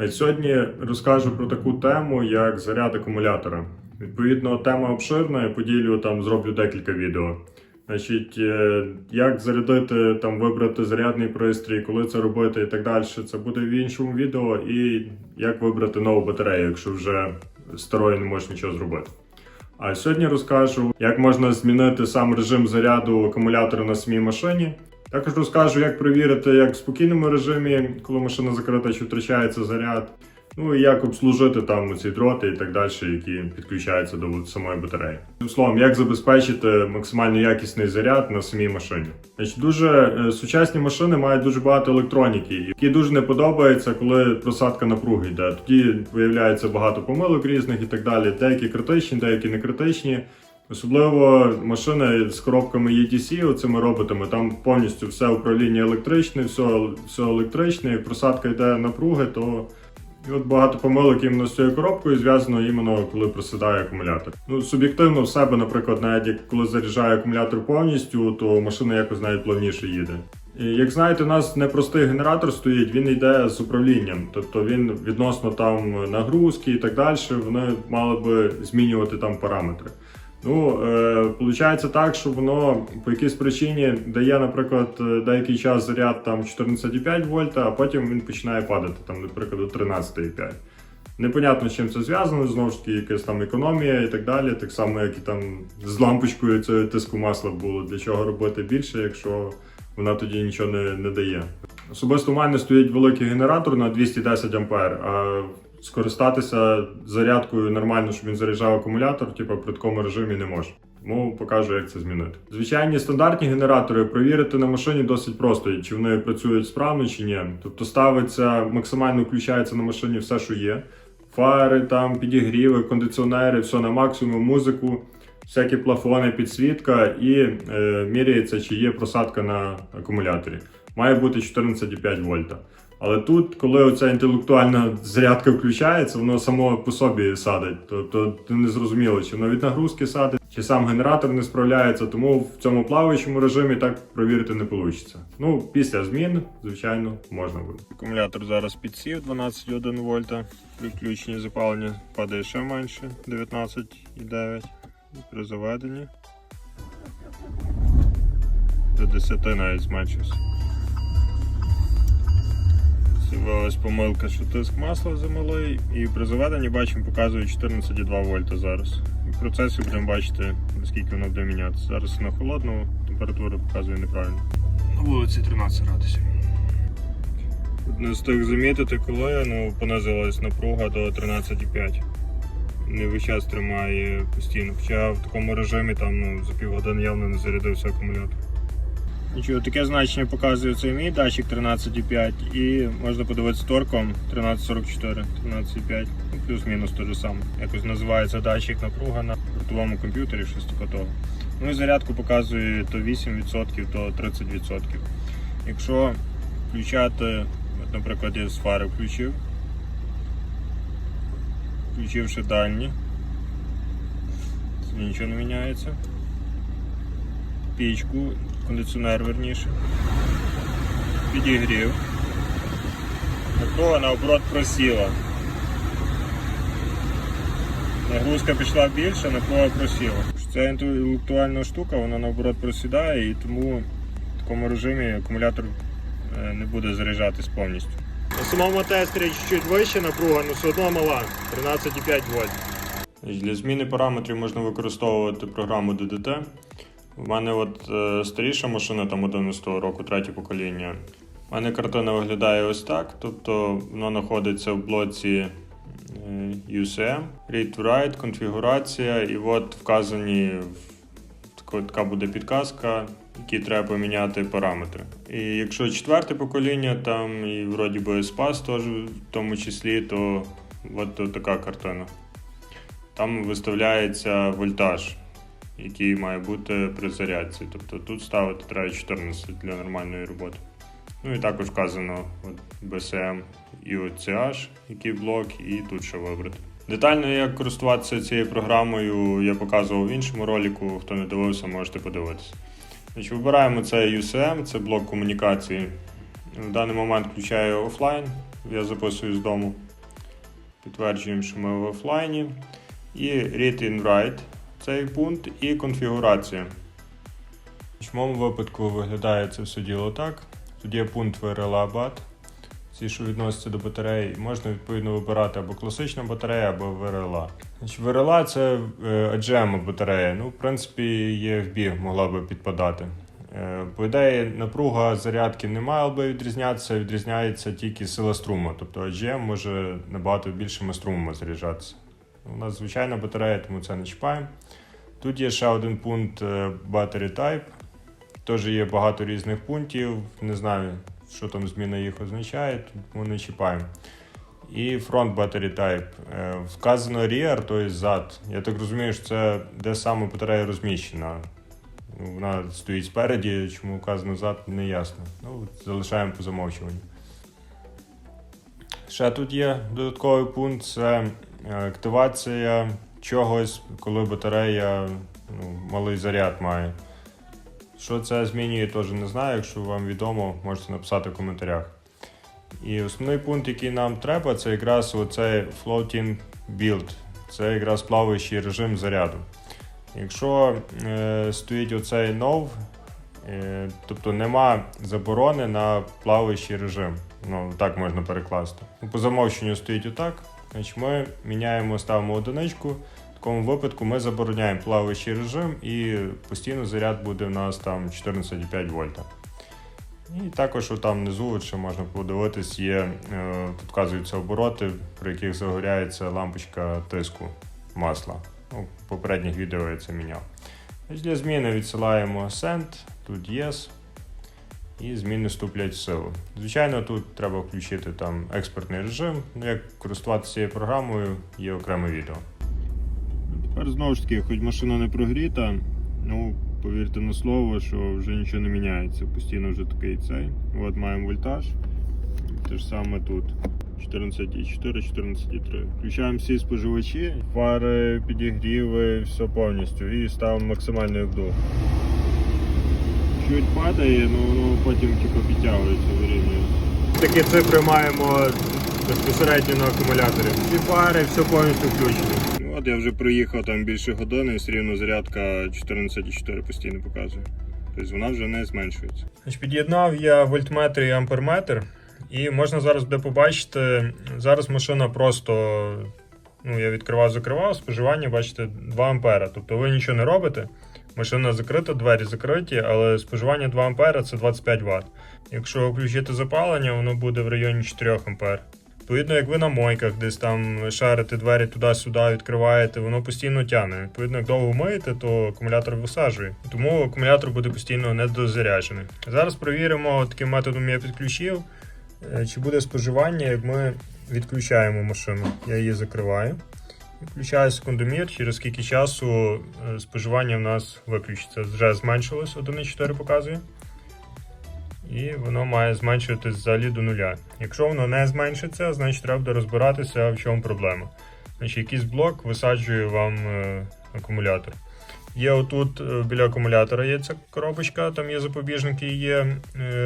Е, Сьогодні розкажу про таку тему, як заряд акумулятора. Відповідно, тема обширна, я поділю там, зроблю декілька відео. Значить, е, як зарядити, там, вибрати зарядний пристрій, коли це робити і так далі. Це буде в іншому відео. І як вибрати нову батарею, якщо вже старою не можеш нічого зробити. А сьогодні розкажу, як можна змінити сам режим заряду акумулятора на самій машині. Також розкажу, як перевірити, як в спокійному режимі, коли машина закрита, чи втрачається заряд. Ну і як обслужити там ці дроти і так далі, які підключаються до самої батареї. Тим словом, як забезпечити максимально якісний заряд на самій машині. Значить, дуже е, сучасні машини мають дуже багато електроніки, які дуже не подобається, коли просадка напруги йде. Тоді виявляється багато помилок різних і так далі. Деякі критичні, деякі не критичні. Особливо машини з коробками ETC, оцими роботами, там повністю все управління електричне, все, все електричне, як просадка йде напруги, то і от багато помилок іменно з цією коробкою зв'язано іменно коли просідає акумулятор. Ну, суб'єктивно в себе, наприклад, навіть як коли заряджає акумулятор повністю, то машина якось навіть плавніше їде. І, як знаєте, у нас непростий генератор стоїть, він йде з управлінням, тобто він відносно там нагрузки і так далі, вони мали би змінювати там параметри. Ну, е, виходить так, що воно по якійсь причині дає, наприклад, е, деякий час заряд там 14,5 вольта, а потім він починає падати, там, наприклад, до 13,5. Непонятно, з чим це зв'язано, знову ж таки, якась там економія і так далі. Так само, як і там з лампочкою цієї тиску масла було. Для чого робити більше, якщо вона тоді нічого не, не дає. Особисто у мене стоїть великий генератор на 210 А, а скористатися зарядкою нормально, щоб він заряджав акумулятор, типу при такому режимі не можу. Тому покажу, як це змінити. Звичайні стандартні генератори провірити на машині досить просто, чи вони працюють справно чи ні. Тобто ставиться, максимально включається на машині все, що є. Фари, там, підігріви, кондиціонери, все на максимум, музику, всякі плафони, підсвітка і е, міряється, чи є просадка на акумуляторі. Має бути 14,5 вольта. Але тут, коли оця інтелектуальна зарядка включається, воно само по собі садить. Тобто ти не зрозуміло, чи воно від нагрузки садить, чи сам генератор не справляється, тому в цьому плаваючому режимі так провірити не вийде. Ну, після змін, звичайно, можна буде. Акумулятор зараз підсів 12,1 вольта. При запалення падає ще менше 19,9 при заведенні. До 10 навіть зменшився. З'явилась помилка, що тиск масла замалий, і при заведенні бачимо, показує 14,2 вольта зараз. В процесі будемо бачити, наскільки воно буде мінятися. Зараз на холодну температура показує неправильно. На вулиці 13 градусів. Не встиг замітити, коли ну, понизилась напруга до 13,5. Не весь час тримає постійно. Хоча в такому режимі там ну, за півгодини явно не зарядився акумулятор. Нічого, таке значення показує цей мій датчик 13,5 і можна подивитися торком 1344, 13,5, ну, плюс-мінус те ж саме. Якось називається датчик напруга на бортовому комп'ютері, щось типу того. Ну і зарядку показує то 8%, то 30%. Якщо включати, от, наприклад, я з фари включив, включивши дальні, це нічого не міняється. Пічку кондиціонер верніше. Підігрів. Напруга наоборот просіла. Нагрузка пішла більше, напруга просіла. Ця інтелектуальна штука, вона наоборот просідає і тому в такому режимі акумулятор е, не буде заряджатись повністю. На самому тестері чуть вища напруга, але все одно мала 13,5 вольт. Для зміни параметрів можна використовувати програму DDT. У мене от е, старіша машина, там 11 року, третє покоління. У мене картина виглядає ось так. Тобто воно знаходиться в блоці е, UCM, Read to Write, конфігурація, і от вказані така, буде підказка, які треба поміняти параметри. І якщо четверте покоління, там і вроді би SPAS теж в тому числі, то от то така картина. Там виставляється вольтаж який має бути при зарядці. Тобто тут ставити треба 14 для нормальної роботи. Ну і також вказано от BSM і OCH, який блок, і тут що вибрати. Детально, як користуватися цією програмою, я показував в іншому ролику. Хто не дивився, можете подивитися. Значить, Вибираємо це UCM, це блок комунікації. В даний момент включаю офлайн, я записую з дому. Підтверджуємо, що ми в офлайні. І read in write цей пункт і конфігурація. В моєму випадку виглядає це все діло так. Тут є пункт VRLA BAT. Ці, що відносяться до батареї, можна відповідно вибирати або класична батарея, або VRLA. VRLA це AGM батарея. Ну, в принципі, EFB могла би підпадати. Е, По ідеї, напруга зарядки не мала би відрізнятися, відрізняється тільки сила струму. Тобто AGM може набагато більшими струмами заряджатися. У нас звичайна батарея, тому це не чіпаємо. Тут є ще один пункт е, Battery Type. Теж є багато різних пунктів. Не знаю, що там зміна їх означає, тому не чіпаємо. І Front Battery Type. Е, Вказано rear, тобто зад. Я так розумію, що це де саме батарея розміщена. Вона стоїть спереді, чому вказано зад, не ясно. Ну, залишаємо по замовчуванню. Ще тут є додатковий пункт це активація чогось, коли батарея ну, малий заряд має. Що це змінює, теж не знаю. Якщо вам відомо, можете написати в коментарях. І основний пункт, який нам треба, це якраз оцей floating build. Це якраз плаваючий режим заряду. Якщо е, стоїть оцей NOV, е, тобто нема заборони на плаваючий режим. Ну, так можна перекласти. Ну, По замовченню стоїть отак. Значить, ми міняємо, ставимо одиничку. В такому випадку ми забороняємо плаваючий режим і постійно заряд буде у нас там 14,5 вольта. І також там внизу, ще можна подивитись, є, е, тут вказуються обороти, при яких загоряється лампочка тиску масла. Ну, в попередніх відео я це міняв. Для зміни відсилаємо Send, тут Yes, і зміни вступлять в силу. Звичайно, тут треба включити там експертний режим. Ну, як користуватися цією програмою, є окреме відео. Тепер знову ж таки, хоч машина не прогріта, ну повірте на слово, що вже нічого не міняється. Постійно вже такий цей. От маємо вольтаж. Те ж саме тут. 14,4, 14,3. Включаємо всі споживачі, фари, підігріви, все повністю. І ставимо максимальний обдув. Чуть падає, ну воно потім типу, підтягується, вирівнюється. Такі цифри маємо безпосередньо на акумуляторі. Всі фари, все повністю включено. Ну, от я вже проїхав там більше години все рівно зарядка 14,4 постійно показує. Тобто вона вже не зменшується. Під'єднав я вольтметр і амперметр. І можна зараз буде побачити, зараз машина просто, ну я відкривав, закривав, споживання, бачите, 2 ампера. Тобто ви нічого не робите. Машина закрита, двері закриті, але споживання 2 ампера це 25 Вт. Якщо включити запалення, воно буде в районі 4 ампер. Відповідно, як ви на мойках десь там шарите двері туди-сюди, відкриваєте, воно постійно тягне. Відповідно, як довго миєте, то акумулятор висаджує. Тому акумулятор буде постійно недозаряджений. Зараз перевіримо, таким методом я підключив, е, чи буде споживання, як ми відключаємо машину. Я її закриваю. Включаю секундомір, через скільки часу е, споживання в нас виключиться. Вже зменшилось 1,4 показує. І воно має зменшуватись взагалі до нуля. Якщо воно не зменшиться, значить треба розбиратися, в чому проблема. Значить, якийсь блок висаджує вам е, акумулятор. Є отут е, біля акумулятора є ця коробочка, там є запобіжники, є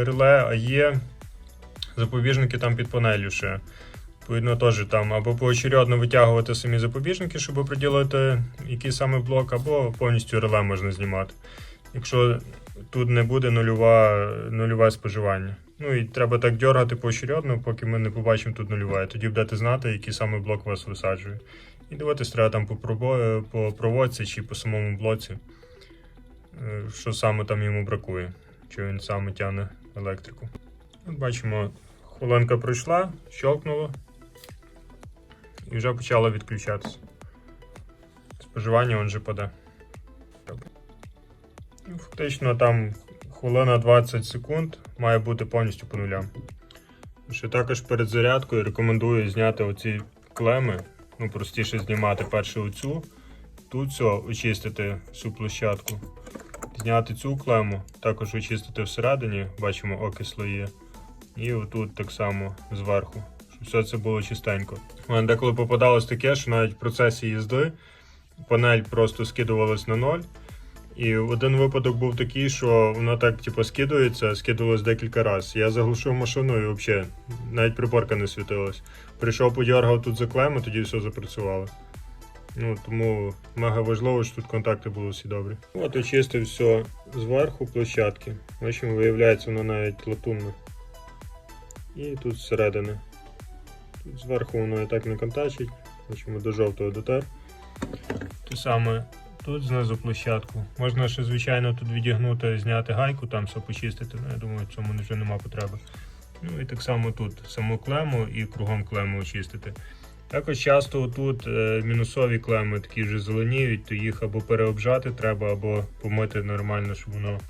реле, а є запобіжники там під панелью ще. Відповідно, теж там або поочередно витягувати самі запобіжники, щоб приділити який саме блок, або повністю реле можна знімати. Якщо тут не буде нульова, нульове споживання. Ну і треба так дергати поочередно, поки ми не побачимо тут нульове. Тоді будете знати, який саме блок вас висаджує. І дивитись треба там по, пробо- по проводці чи по самому блоці, е, що саме там йому бракує, чи він саме тягне електрику. От бачимо, хвилинка пройшла, щелкнуло і вже почало відключатися. Споживання він вже паде. Ну, Фактично там хвилина 20 секунд має бути повністю по нулям. Ще також перед зарядкою рекомендую зняти оці клеми. Ну, простіше знімати перше оцю, тут все, очистити всю площадку. Зняти цю клему, також очистити всередині, бачимо окисло є. І отут так само зверху, все це було чистенько. У мене деколи попадалось таке, що навіть в процесі їзди панель просто скидувалась на ноль. І один випадок був такий, що воно так типу, скидується, скидувалось декілька разів. Я заглушив машину і взагалі навіть приборка не світилась. Прийшов, подергав тут за клему, тоді все запрацювало. Ну, тому мега важливо, що тут контакти були всі добрі. От очистив все зверху площадки. В виявляється, воно навіть латунне. І тут зсередини. Зверху воно і так не контачить. Общем, до жовтого дотер. Те саме тут знизу площадку. Можна ще, звичайно, тут відігнути, зняти гайку, там все почистити. Ну, я думаю, цьому вже нема потреби. Ну і так само тут саму клему і кругом клему очистити. Також часто тут е, мінусові клеми такі вже зеленіють, то їх або переобжати треба, або помити нормально, щоб воно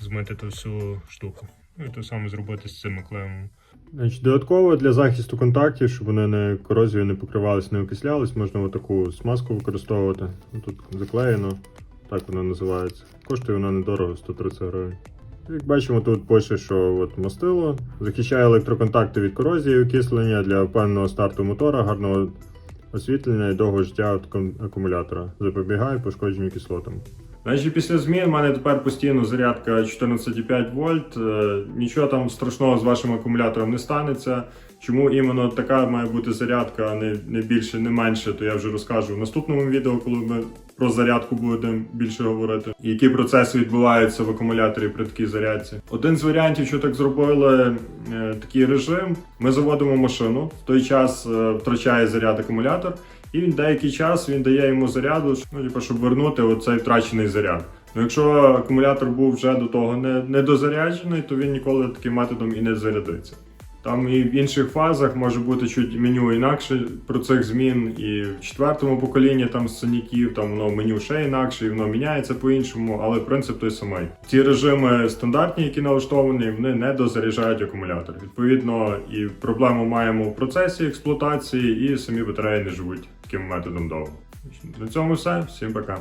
змити ту всю штуку. Ну і те саме зробити з цими клемами. Значить, додатково для захисту контактів, щоб вони не корозією не покривались, не окислялись, можна отаку смазку використовувати. Тут заклеєно, так вона називається. Коштує вона недорого, 130 гривень. Як бачимо, тут пише, що от мастило захищає електроконтакти від корозії і окислення для впевненого старту мотора, гарного освітлення і довгого життя акумулятора. Запобігає пошкодженню кислотами. Значить, після змін в мене тепер постійно зарядка 14,5 вольт. Е, Нічого там страшного з вашим акумулятором не станеться. Чому іменно така має бути зарядка, а не, не більше, не менше, то я вже розкажу в наступному відео, коли ми про зарядку будемо більше говорити. Які процеси відбуваються в акумуляторі при такій зарядці. Один з варіантів, що так зробили е, такий режим, ми заводимо машину, в той час е, втрачає заряд акумулятор, і він деякий час він дає йому заряду, ну, типу, щоб вернути оцей втрачений заряд. Ну, якщо акумулятор був вже до того не, недозаряджений, то він ніколи таким методом і не зарядиться. Там і в інших фазах може бути чуть меню інакше про цих змін, і в четвертому поколінні там синяків, там воно меню ще інакше, і воно міняється по-іншому, але принцип той самий. Ці режими стандартні, які налаштовані, вони не дозаряджають акумулятор. Відповідно, і проблему маємо в процесі експлуатації, і самі батареї не живуть таким методом довго. На цьому все. Всім пока.